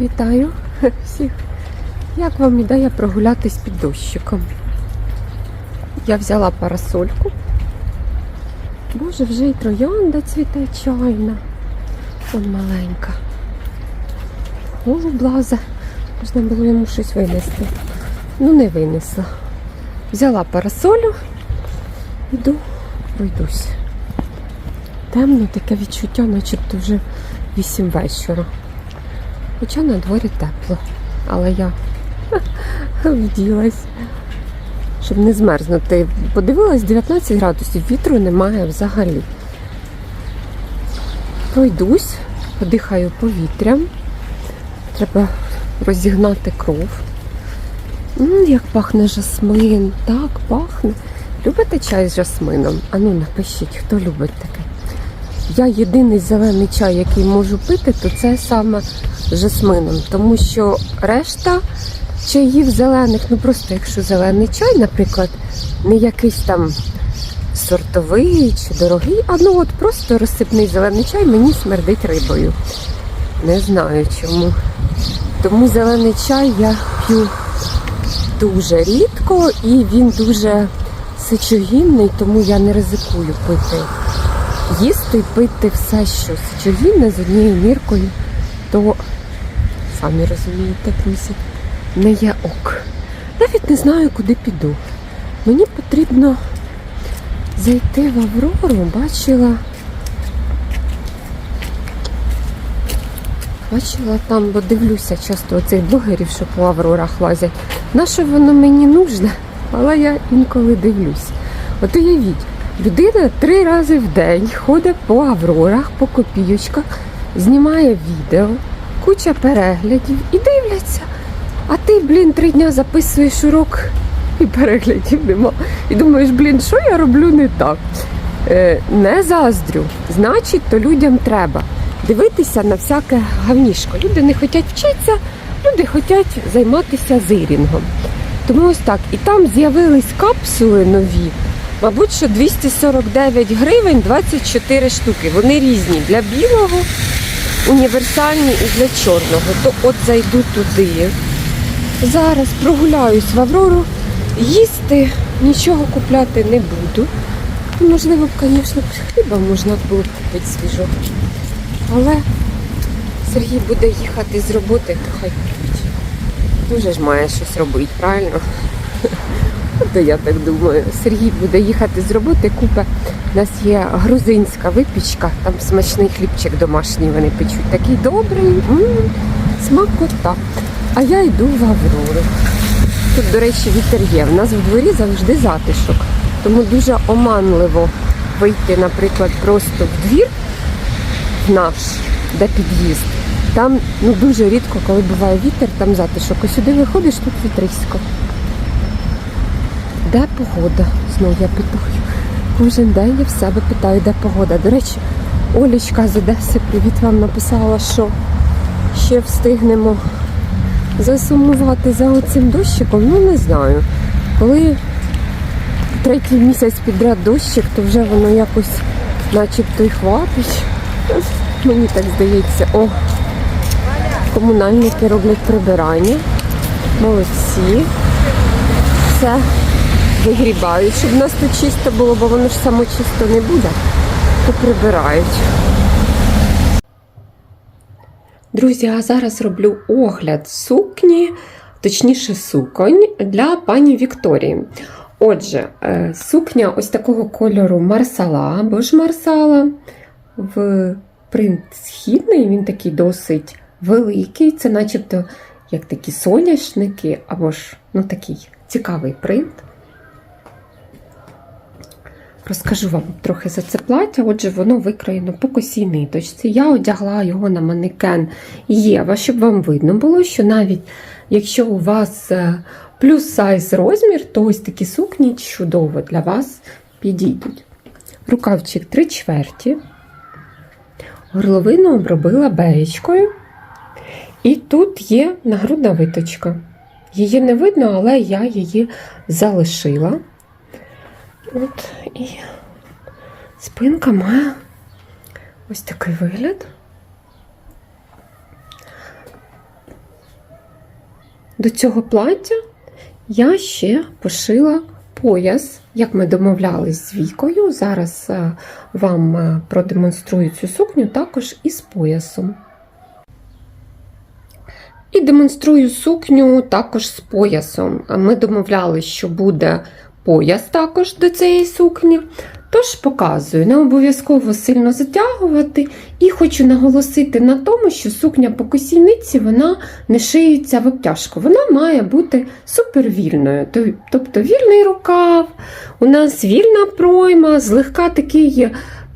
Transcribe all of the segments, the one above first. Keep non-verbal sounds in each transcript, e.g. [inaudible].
Вітаю [laughs] всіх. Як вам ідея прогулятись під дощиком? Я взяла парасольку. Боже, вже й троянда цвіте чайна. Вон маленька. О, блаза. Можна було йому щось винести. Ну, не винесла. Взяла парасолю, іду, пройдусь. Темно таке відчуття, начебто вже 8 вечора. Хоча на дворі тепло, але я [laughs] вділась, щоб не змерзнути. Подивилась 19 градусів, вітру немає взагалі. Пройдусь, подихаю повітрям. Треба розігнати кров. М, як пахне жасмин, так пахне. Любите чай з жасмином? Ану, напишіть, хто любить таке. Я єдиний зелений чай, який можу пити, то це саме жасмином, тому що решта чаїв зелених, ну просто якщо зелений чай, наприклад, не якийсь там сортовий чи дорогий, а ну от просто розсипний зелений чай мені смердить рибою. Не знаю чому. Тому зелений чай я п'ю дуже рідко і він дуже сечогінний, тому я не ризикую пити. Їсти і пити все, що сечогінне з однією міркою, то самі розумієте, друзі, не є ок. Навіть не знаю, куди піду. Мені потрібно зайти в Аврору, бачила. Бачила там, бо дивлюся часто оцих блогерів, що по Аврорах лазять. На що воно мені нужне, але я інколи дивлюсь. От уявіть, людина три рази в день ходить по Аврорах, по копійочках, знімає відео, куча переглядів і дивляться. А ти, блін, три дня записуєш урок і переглядів нема. І думаєш, блін, що я роблю не так? Е, не заздрю. Значить, то людям треба дивитися на всяке гавнішко. Люди не хочуть вчитися, люди хочуть займатися зирінгом. Тому ось так. І там з'явились капсули нові. Мабуть, що 249 гривень 24 штуки. Вони різні для білого, універсальні і для чорного. То от зайду туди. Зараз прогуляюсь в Аврору, їсти нічого купляти не буду. Можливо, б, звісно, хліба можна було купити свіжого. Але Сергій буде їхати з роботи, то хай купить. Дуже ж має щось робити, правильно? То я так думаю. Сергій буде їхати з роботи, купа. У нас є грузинська випічка, там смачний хлібчик домашній вони печуть. Такий добрий, м смакота. А я йду в Аврору. Тут, до речі, вітер є. У нас в дворі завжди затишок. Тому дуже оманливо вийти, наприклад, просто в двір наш, де під'їзд. Там ну, дуже рідко, коли буває вітер, там затишок. Ось сюди виходиш, тут вітрисько. Де погода? Знову я питаю. Кожен день я в себе питаю, де погода. До речі, Олічка з Одеси, привіт вам написала, що ще встигнемо засумувати за оцим дощиком. Ну не знаю. Коли третій місяць підряд дощик, то вже воно якось начебто і хватить. Мені так здається, о, комунальники роблять прибирання. Молодці. Все вигрібають, щоб у нас тут чисто було, бо воно ж само чисто не буде, то прибирають. Друзі, а зараз роблю огляд сукні, точніше суконь для пані Вікторії. Отже, е, сукня ось такого кольору марсала або ж марсала в принт східний, він такий досить великий. Це начебто як такі соняшники, або ж ну, такий цікавий принт. Розкажу вам трохи за це плаття. Отже, воно викроєно по косій ниточці. Я одягла його на манекен Єва, щоб вам видно було, що навіть якщо у вас е, плюс сайз розмір, то ось такі сукні чудово для вас підійдуть. Рукавчик 3 чверті. Горловину обробила беєчкою. І тут є нагрудна виточка. Її не видно, але я її залишила. От і спинка має ось такий вигляд. до цього плаття я ще пошила пояс, як ми домовлялись з Вікою. Зараз е, вам е, продемонструю цю сукню також із поясом. І демонструю сукню також з поясом. Ми домовлялись, що буде пояс також до цієї сукні. Тож показую, не обов'язково сильно затягувати, і хочу наголосити на тому, що сукня по косійниці вона не шиється в обтяжку. Вона має бути супервільною. Тобто вільний рукав, у нас вільна пройма, злегка такий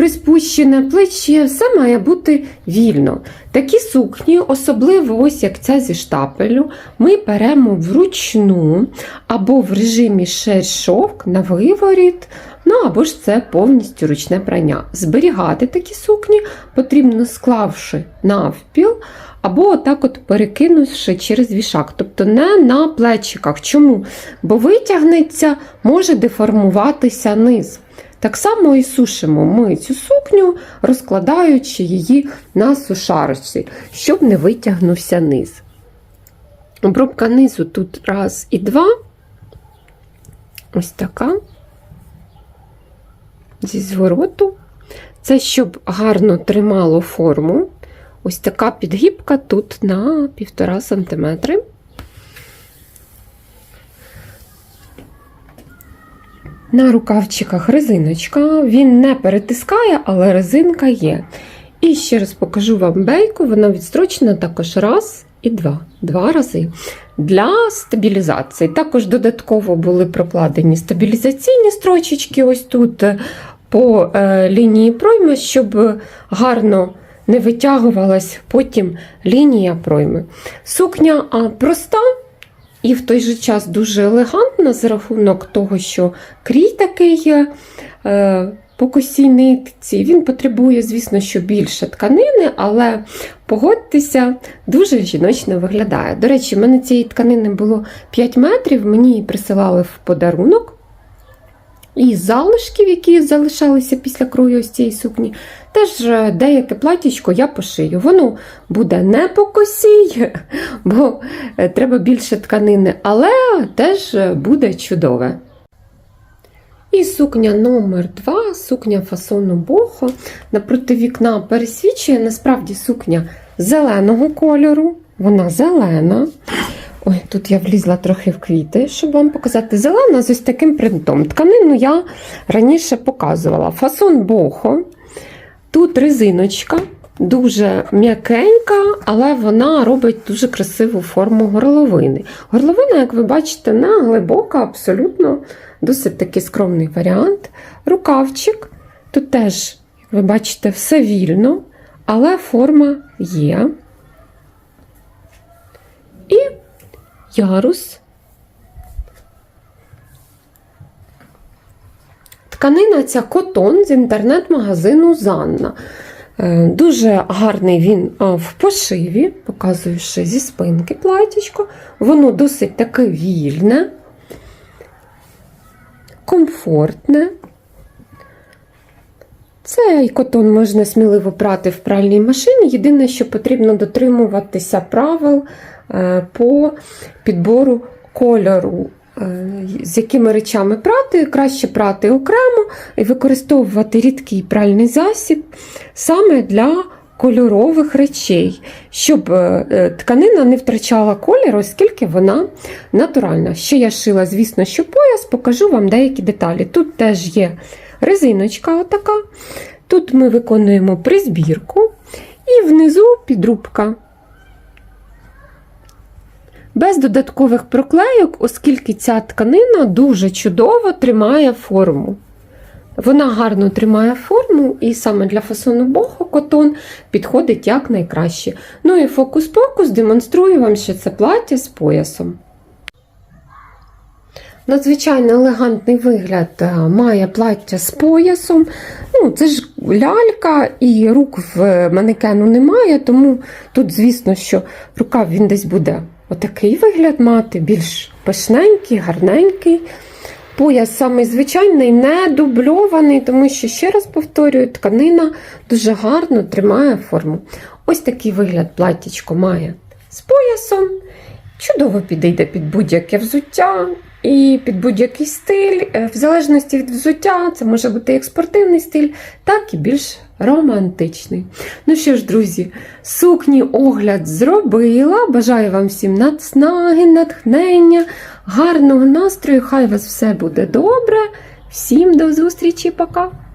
приспущене плече, все має бути вільно. Такі сукні, особливо ось як ця зі штапелю, ми беремо вручну або в режимі шерсть-шовк на виворіт. Ну або ж це повністю ручне прання. Зберігати такі сукні потрібно склавши навпіл, або отак от перекинувши через вішак, тобто не на плечиках. Чому? Бо витягнеться, може деформуватися низ. Так само і сушимо ми цю сукню, розкладаючи її на сушарці, щоб не витягнувся низ. Обробка низу тут раз і два. Ось така зі звороту. Це щоб гарно тримало форму. Ось така підгібка тут на 1,5 см. На рукавчиках резиночка. Він не перетискає, але резинка є. І ще раз покажу вам бейку, вона відстрочена також раз і два. Два рази. Для стабілізації. Також додатково були прокладені стабілізаційні строчечки ось тут по е, лінії пройми, щоб гарно не витягувалась потім лінія пройми. Сукня проста. І в той же час дуже елегантна за рахунок того, що крій такий е, по косій нитці. Він потребує, звісно, що більше тканини, але погодьтеся, дуже жіночно виглядає. До речі, в мене цієї тканини було 5 метрів, мені її присилали в подарунок. І залишків, які залишалися після крою ось цієї сукні, теж е, деяке платічко я пошию. Воно буде не по косі, [laughs] бо е, треба більше тканини, але теж буде чудове. І сукня номер 2 сукня фасону бохо. Напроти вікна пересвічує, насправді сукня зеленого кольору, вона зелена. Ой, тут я влізла трохи в квіти, щоб вам показати. Зелена з ось таким принтом. Тканину я раніше показувала. Фасон бохо. Тут резиночка, дуже м'якенька, але вона робить дуже красиву форму горловини. Горловина, як ви бачите, не глибока, абсолютно досить такий скромний варіант. Рукавчик. Тут теж, як ви бачите, все вільно, але форма є. І ярус. Тканина ця котон з інтернет-магазину Занна. Е, Дуже гарний він в пошиві, показую ще зі спинки платічко. Воно досить таке вільне, комфортне. Цей котон можна сміливо прати в пральній машині. Єдине, що потрібно дотримуватися правил е, по підбору кольору. Е, З якими речами прати, краще прати окремо і використовувати рідкий пральний засіб саме для кольорових речей, щоб е, е, тканина не втрачала колір, оскільки вона натуральна. Ще я шила, звісно, що пояс, покажу вам деякі деталі. Тут теж є резиночка отака. Тут ми виконуємо призбірку і внизу підрубка. Без додаткових проклейок, оскільки ця тканина дуже чудово тримає форму. Вона гарно тримає форму, і саме для фасону бохо котон підходить якнайкраще. Ну і фокус-покус демонструю вам ще це плаття з поясом. Надзвичайно елегантний вигляд е, має плаття з поясом. Ну, Це ж лялька, і рук в манекену немає, тому тут, звісно, що рукав він десь буде отакий вигляд мати, більш пишненький, гарненький. Пояс самий звичайний, не дубльований, тому що, ще раз повторюю, тканина дуже гарно тримає форму. Ось такий вигляд платтячко має з поясом. чудово підійде під будь-яке взуття і під будь-який стиль. Е, В залежності від взуття, це може бути як спортивний стиль, так і більш романтичний. Ну що ж, друзі, сукні огляд зробила. Бажаю вам всім надснаги, натхнення, гарного настрою. Хай у вас все буде добре. Всім до зустрічі, пока!